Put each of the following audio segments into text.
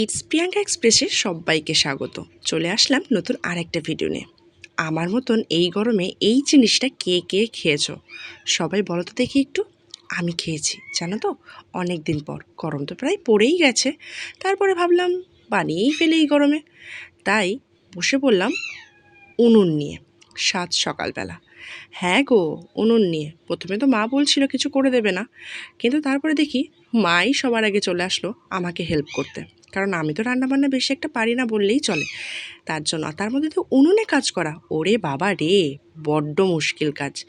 It's Priyanka এক্সপ্রেসে সবাইকে স্বাগত। চলে আসলাম নতুন আরেকটা ভিডিও নিয়ে। আমার মতন এই গরমে এই জিনিসটা কে কে খেয়েছো? সবাই বলো তো দেখি একটু। আমি খেয়েছি, জানো তো? অনেক দিন পর। গরম তো প্রায় পড়েই গেছে। তারপরে ভাবলাম, বানিয়েই ফেলে এই গরমে। তাই বসে পড়লাম উনুন নিয়ে, সাত সকালবেলা। হ্যাঁ গো, উনুন নিয়ে। প্রথমে তো মা বলছিল কিছু করে দেবে না। কিন্তু তারপরে দেখি, মাই সবার আগে চলে আসলো আমাকে হেল্প করতে। কারণ আমি তো রান্নাবান্না বেশি একটা পারি না বললেই চলে। তার জন্য, তার মধ্যে তো উনুনে কাজ করা। ওরে বাবা রে, বড্ড মুশকিল কাজ।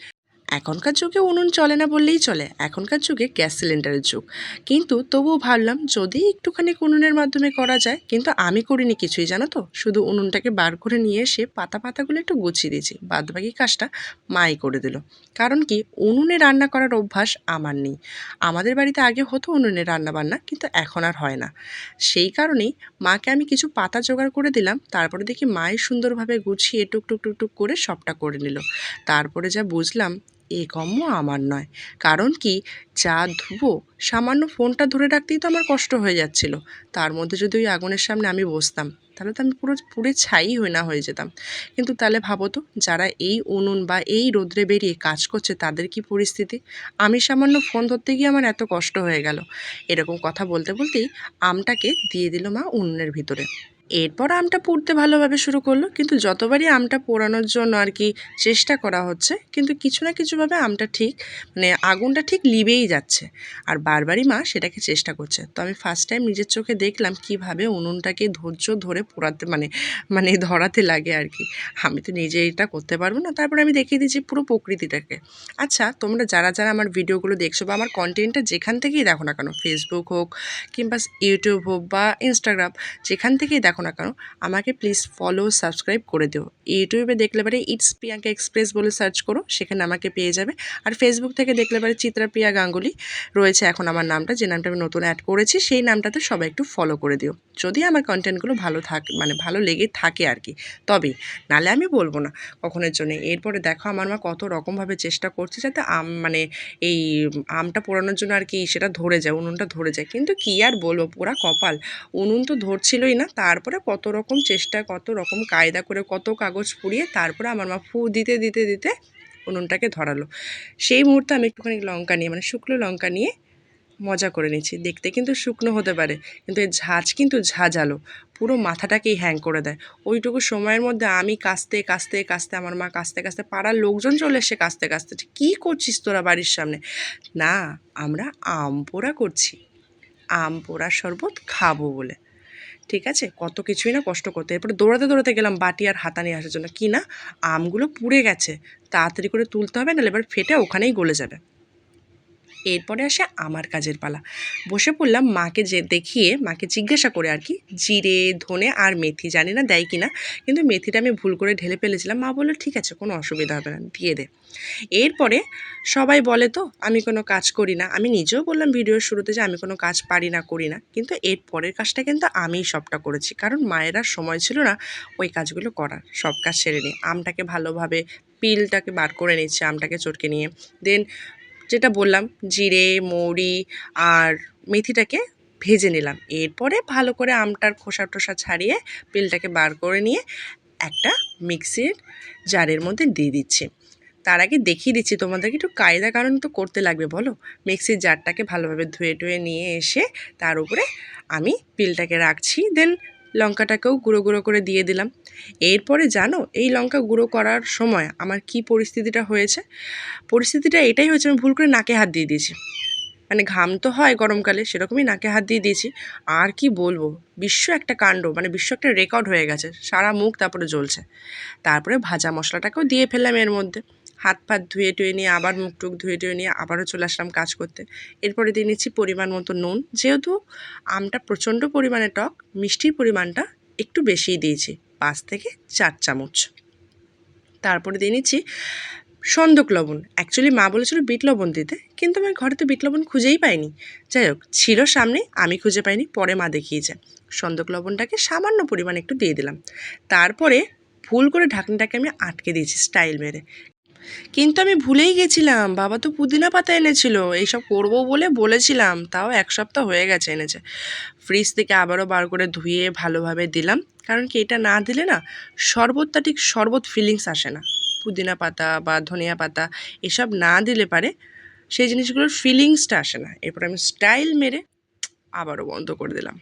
এখনকার যুগে উনুন চলে না বললেই চলে, এখনকার যুগে গ্যাস সিলিন্ডারের যুগ। কিন্তু তবুও ভাবলাম, যদি একটুখানি উনুনের মাধ্যমে করা যায়, কিন্তু আমি করিনি কিছুই, জানো তো? শুধু উনুনটাকে বার করে নিয়ে এসে পাতা পাতাগুলো একটু গুছিয়ে দিয়েছি, বাদবাকি কাজটা মাই করে দিল। কারণ কি, উনুনে রান্না করার অভ্যাস আমার নেই। আমাদের বাড়িতে আগে হতো উনুনে রান্না বান্না, কিন্তু এখন আর হয় না। সেই কারণেই মাকে আমি কিছু পাতা জোগাড় করে দিলাম, তারপরে দেখি মাই সুন্দরভাবে গুছিয়ে টুক টুক টুক টুক করে সবটা করে নিল। তারপরে যা বুঝলাম এ কম্ম আমার নয়। কারণ কি? যা ধুবো, সামান্য ফোনটা ধরে রাখতেই তো আমার কষ্ট হয়ে যাচ্ছিল। তার মধ্যে যদি ওই আগুনের সামনে আমি বসতাম, তাহলে তো আমি পুরো পুড়ে ছাই হয়ে না হয়ে যেতাম। কিন্তু তাহলে ভাবো তো, যারা এই উনুন বা এই রোদ্রে বেরিয়ে কাজ করছে তাদের কি পরিস্থিতি? আমি সামান্য ফোন ধরতে গিয়ে আমার এত কষ্ট হয়ে গেল। এরকম কথা বলতে, বলতেই আমটাকে দিয়ে দিল মা উনুনের ভিতরে। এরপর আমটা পুড়তে ভালোভাবে শুরু করল, কিন্তু যতবারই আমটা পোড়ানোর জন্য আর কি চেষ্টা করা হচ্ছে, কিন্তু কিছু না কিছুভাবে আমটা ঠিক মানে আগুনটা ঠিক লিবেই যাচ্ছে। আর বারবারই মা সেটাকে চেষ্টা করছে। তো আমি ফার্স্ট টাইম নিজের চোখে দেখলাম কীভাবে উনুনটাকে ধৈর্য ধরে পোড়াতে মানে মানে ধরাতে লাগে আর কি। আমি তো নিজে এটা করতে পারব না, তারপরে আমি দেখিয়ে দিচ্ছি পুরো প্রকৃতিটাকে। আচ্ছা তোমরা যারা যারা আমার ভিডিওগুলো দেখছ বা আমার কন্টেন্টটা যেখান থেকেই দেখো না কেন ফেসবুক হোক কিংবা ইউটিউব হোক বা ইনস্টাগ্রাম যেখান থেকেই দেখো না কেন, আমাকে প্লিজ ফলো সাবস্ক্রাইব করে দিও। ইউটিউবে দেখলে পারে ইটস প্রিয়াঙ্কা এক্সপ্রেস বলে সার্চ করো, সেখানে আমাকে পেয়ে যাবে। আর ফেসবুক থেকে দেখলে পারে চিত্রাপ্রিয়া গাঙ্গুলি রয়েছে এখন আমার নামটা, যে নামটা আমি নতুন অ্যাড করেছি, সেই নামটাতে সবাই একটু ফলো করে দিও। যদি আমার কন্টেন্টগুলো ভালো থাকে মানে ভালো লেগে থাকে আর কি তবে নালে আমি বলব না কখনের জন্য। এরপরে দেখো আমার মা কত রকমভাবে চেষ্টা করছে যাতে আম মানে এই আমটা পোড়ানোর জন্য আর কি সেটা ধরে যায়, উনুনটা ধরে যায়। কিন্তু কি আর বলব, পোড়া কপাল। উনুন তো ধরছিলই না, তারপরে কত রকম চেষ্টা, কত রকম কায়দা করে কত কাগজ পুড়িয়ে তারপরে আমার মা ফু দিতে দিতে দিতে উনুনটাকে ধরালো। সেই মুহূর্তে আমি একটুখানি লঙ্কা নিয়ে মানে শুকনো লঙ্কা নিয়ে মজা করে নিচ্ছি দেখতে কিন্তু শুকনো হতে পারে, কিন্তু এর ঝাঁজ কিন্তু ঝাঁঝালো। পুরো মাথাটাকেই হ্যাং করে দেয়। ওইটুকু সময়ের মধ্যে আমি কাস্তে কাস্তে কাস্তে আমার মা কাস্তে কাস্তে পাড়ার লোকজন চলে এসে কাস্তে কাস্তে কী করছিস তোরা বাড়ির সামনে? না, আমরা আম পোড়া করছি। আম পোড়া শরবত খাব বলে। ঠিক আছে? কত কিছুই না কষ্ট করতে এরপরে দৌড়াতে দৌড়াতে গেলাম বাটি আর হাতা নিয়ে আসার জন্য। কি না? আমগুলো পুড়ে গেছে। তাড়াতাড়ি করে তুলতে হবে, নাহলে এবার ফেটে ওখানেই গলে যাবে। এরপরে আসে আমার কাজের পালা। বসে পড়লাম মাকে যে, দেখিয়ে মাকে জিজ্ঞাসা করে আর কি, জিরে, ধনে আর মেথি জানি না দেয় কি না কিন্তু মেথিটা আমি ভুল করে ঢেলে ফেলেছিলাম। মা বলল, ঠিক আছে, কোনো অসুবিধা হবে না, দিয়ে দে। এরপরে সবাই বলে তো, আমি কোনো কাজ করি না। আমি নিজেও বললাম ভিডিওর শুরুতে যে, আমি কোনো কাজ পারি না, করি না। কিন্তু এর পরের কাজটা কিন্তু আমিই সবটা করেছি, কারণ মায়ের সময় ছিল না ওই কাজগুলো করার, সব কাজ সেরে নিই আমটাকে ভালোভাবে, পিলটাকে বার করে নিচ্ছে আমটাকে চটকে নিয়ে। দেন যেটা বললাম, জিরে, মৌরি আর মেথিটাকে ভেজে নিলাম। এরপরে ভালো করে আমটার খোসা টোসা ছাড়িয়ে পিলটাকে বার করে নিয়ে একটা মিক্সির জারের মধ্যে দিয়ে দিচ্ছি। তার আগে দেখিয়ে দিচ্ছি তোমাদেরকে, একটু কায়দা কারণ তো করতে লাগবে, বলো? মিক্সির জারটাকে ভালোভাবে ধুয়ে টুয়ে নিয়ে এসে তার উপরে আমি পিলটাকে রাখছি। দেন লঙ্কাটাকেও গুঁড়ো গুঁড়ো করে দিয়ে দিলাম। এরপরে জানো, এই লঙ্কা গুঁড়ো করার সময় আমার কি পরিস্থিতিটা হয়েছে? পরিস্থিতিটা এটাই হয়েছে, আমি ভুল করে নাকে হাত দিয়ে দিয়েছি। মানে ঘাম তো হয় গরমকালে, সেরকমই নাকে হাত দিয়ে দিয়েছি। আর কি বলব, বিশ্ব একটা কাণ্ড মানে বিশ্ব একটা রেকর্ড হয়ে গেছে, সারা মুখ তারপরে জ্বলছে। তারপরে ভাজা মশলাটাকেও দিয়ে ফেললাম এর মধ্যে। হাত ফাত ধুয়ে টুয়ে নিয়ে, আবার মুখ টুক ধুয়ে টুয়ে নিয়ে আবারও চলে আসলাম কাজ করতে। এরপরে দিয়ে নিচ্ছি পরিমাণ মতো নুন। যেহেতু আমটা প্রচণ্ড পরিমাণে টক, মিষ্টির পরিমাণটা একটু বেশিই দিয়েছি, পাঁচ থেকে চার চামচ। তারপরে দিয়ে নিচ্ছি সন্দক লবণ। অ্যাকচুয়ালি মা বলেছিল বিট লবণ দিতে, কিন্তু আমার ঘরে তো বিট লবণ খুঁজেই পাইনি। যাই হোক, ছিল সামনে, আমি খুঁজে পাইনি, পরে মা দেখিয়েছে। সন্দক লবণটাকে সামান্য পরিমাণ একটু দিয়ে দিলাম। তারপরে ভুল করে ঢাকনিটাকে আমি আটকে দিয়েছি স্টাইল মেরে। কিন্তু আমি ভুলেই গেছিলাম। বাবা তো পুদিনা পাতা এনেছিল। এইসব করব বলে বলেছিলাম। তাও এক সপ্তাহ হয়ে গেছে এনেছে। ফ্রিজ থেকে আবারও বার করে ধুয়ে ভালোভাবে দিলাম। কারণ কি এটা না দিলে না শরবতটা ঠিক শরবত ফিলিংস আসে না। পুদিনা পাতা বা ধনিয়া পাতা এসব না দিলে পারে সেই জিনিসগুলোর ফিলিংসটা আসে না। এরপর আমি স্টাইল মেরে আবারও বন্ধ করে দিলাম।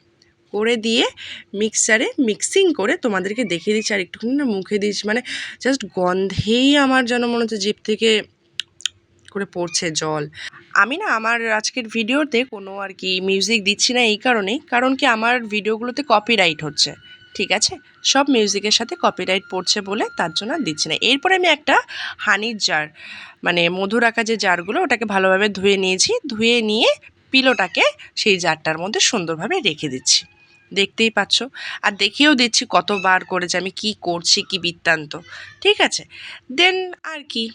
করে দিয়ে মিক্সারে মিক্সিং করে তোমাদেরকে দেখিয়ে দিচ্ছি আর একটুখানি না মুখে দিচ্ছি। মানে জাস্ট গন্ধেই আমার যেন মনে হচ্ছে জিপ থেকে করে পড়ছে জল। আমি না আমার আজকের ভিডিওতে কোনো আর কি মিউজিক দিচ্ছি না এই কারণেই। কারণ কি আমার ভিডিওগুলোতে কপিরাইট হচ্ছে। ঠিক আছে? সব মিউজিকের সাথে কপিরাইট পড়ছে বলে তার জন্য আর দিচ্ছি না। এরপরে আমি একটা হানির জার মানে মধু রাখা যে জারগুলো ওটাকে ভালোভাবে ধুয়ে নিয়েছি। ধুয়ে নিয়ে পিলোটাকে সেই জারটার মধ্যে সুন্দরভাবে রেখে দিচ্ছি। দেখতেই পাচ্ছ। আর দেখিয়েও দিচ্ছি কতবার করেছে, আমি কি করছি, কি বৃত্তান্ত। ঠিক আছে? দেন আর কি?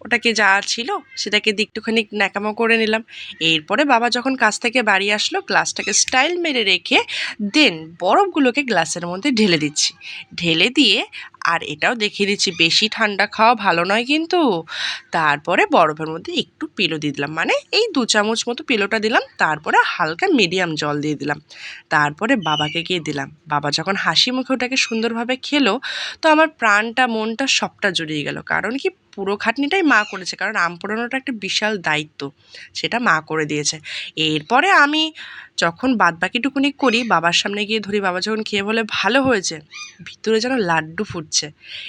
ওটাকে যা ছিল, সেটাকে দিকটুখানি ন্যাকামো করে নিলাম। এরপরে বাবা যখন কাছ থেকে বাড়ি আসলো, গ্লাসটাকে স্টাইল মেরে রেখে দেন বরফগুলোকে গ্লাসের মধ্যে ঢেলে দিচ্ছি। ঢেলে দিয়ে আর এটাও দেখিয়ে দিচ্ছি, বেশি ঠান্ডা খাওয়া ভালো নয় কিন্তু। তারপরে বরফের মধ্যে একটু পিলো দিয়ে দিলাম মানে এই দু চামচ মতো পিলোটা দিলাম, তারপরে হালকা মিডিয়াম জল দিয়ে দিলাম। তারপরে বাবাকে গিয়ে দিলাম। বাবা যখন হাসি মুখে ওটাকে সুন্দরভাবে খেলো, তো আমার প্রাণটা, মনটা সবটা জড়িয়ে গেল। কারণ কি, পুরো খাটনিটাই মা করেছে, কারণ আম পোড়ানোটা একটা বিশাল দায়িত্ব, সেটা মা করে দিয়েছে। এরপরে আমি যখন বাদ বাকিটুকুনি করি, বাবার সামনে গিয়ে ধরি, বাবা যখন খেয়ে বলে, ভালো হয়েছে, ভিতরে যেন লাড্ডু ফুটছে।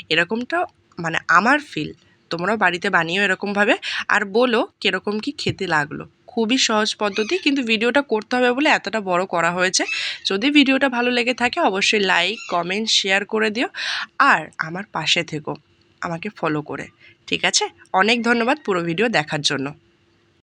এরকমটা মানে আমার ফিল তোমরাও বাড়িতে বানিও এরকমভাবে। আর বলো, কীরকম কি খেতে লাগল? খুবই সহজ পদ্ধতি, কিন্তু ভিডিওটা করতে হবে বলে এতটা বড় করা হয়েছে। যদি ভিডিওটা ভালো লেগে থাকে, অবশ্যই লাইক কমেন্ট শেয়ার করে দিও। আর আমার পাশে থেকো, আমাকে ফলো করে। ঠিক আছে? অনেক ধন্যবাদ পুরো ভিডিও দেখার জন্য।